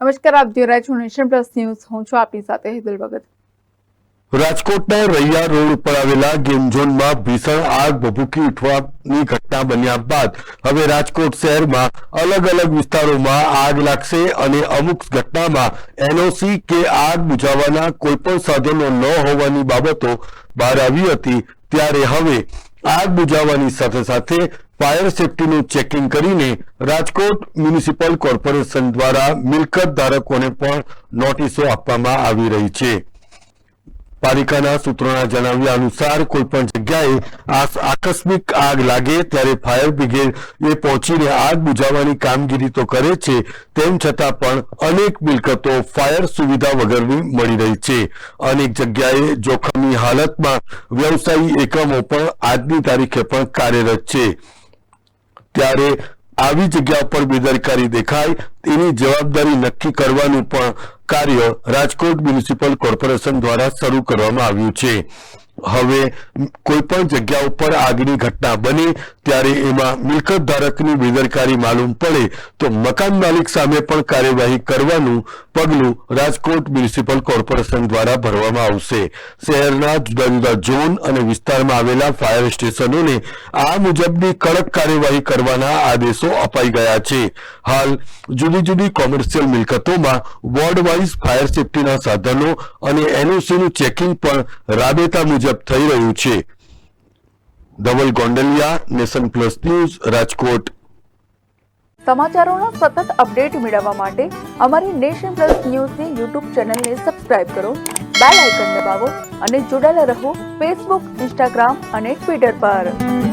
નમસ્કાર, આપ જોઈ રહ્યા છો નેશન પ્લસ ન્યૂઝ. હું છું આપની સાથે હેતલ ભગત. રાજકોટના રૈયા રોડ ઉપર આવેલા ગેમ ઝોનમાં ભીષણ આગ ભભૂકી ઉઠવાની ઘટના બન્યા બાદ હવે રાજકોટ શહેરમાં અલગ અલગ વિસ્તારોમાં આગ લાગશે અને અમુક ઘટનામાં એનઓસી કે આગ બુઝાવવાના કોઈ પણ સાધનો ન હોવાની બાબતો બહાર આવી હતી. ત્યારે હવે આગ બુઝાવવાની સાથે સાથે ફાયર સેફટીનું ચેકિંગ કરીને રાજકોટ મ્યુનિસિપલ કોર્પોરેશન દ્વારા મિલકત ધારકોને પણ નોટિસો આપવામાં આવી રહી છે. પાલિકાના સૂત્રોના જણાવ્યા અનુસાર કોઈપણ જગ્યાએ આકસ્મિક આગ લાગે ત્યારે ફાયર બ્રિગેડ એ પહોંચીને આગ બુઝાવવાની કામગીરી તો કરે છે, તેમ છતાં પણ અનેક મિલકતો ફાયર સુવિધા વગરની મળી રહી છે. અનેક જગ્યાએ જોખમી હાલતમાં વ્યવસાયી એકમો પણ આજની તારીખે પણ કાર્યરત છે. ત્યારે આવી જગ્યા પર બેદરકારી દેખાય તેની જવાબદારી નક્કી કરવાનું પણ કાર્ય રાજકોટ મ્યુનિસિપલ કોર્પોરેશન દ્વારા શરૂ કરવામાં આવ્યું છે. હવે કોઈપણ જગ્યા ઉપર આગની ઘટના બને ત્યારે એમાં મિલકત ધારકની બેદરકારી માલુમ પડે તો મકાન માલિક સામે પણ કાર્યવાહી કરવાનું પગલું રાજકોટ મ્યુનિસિપલ કોર્પોરેશન દ્વારા ભરવામાં આવશે. શહેરના જુદા જુદા ઝોન અને વિસ્તારમાં આવેલા ફાયર સ્ટેશનોને આ મુજબની કડક કાર્યવાહી કરવાના આદેશો અપાઈ ગયા છે. હાલ જુદી જુદી કોમર્શિયલ મિલકતોમાં વોર્ડ વાઇઝ ફાયર સેફટીના સાધનો અને એનઓસીનું ચેકિંગ પણ રાબેતા મુજબ થઈ રહ્યું છે. Dhaval Gondaliya, Nation Plus News, Rajkot. સમાચારોનો સતત અપડેટ મેળવવા માટે અમારી નેશન પ્લસ ન્યૂઝની યુટ્યુબ ચેનલને સબસ્ક્રાઇબ કરો, બેલ આઇકન દબાવો અને જોડાયેલા રહો ફેસબુક ઇન્સ્ટાગ્રામ અને ટ્વિટર પર.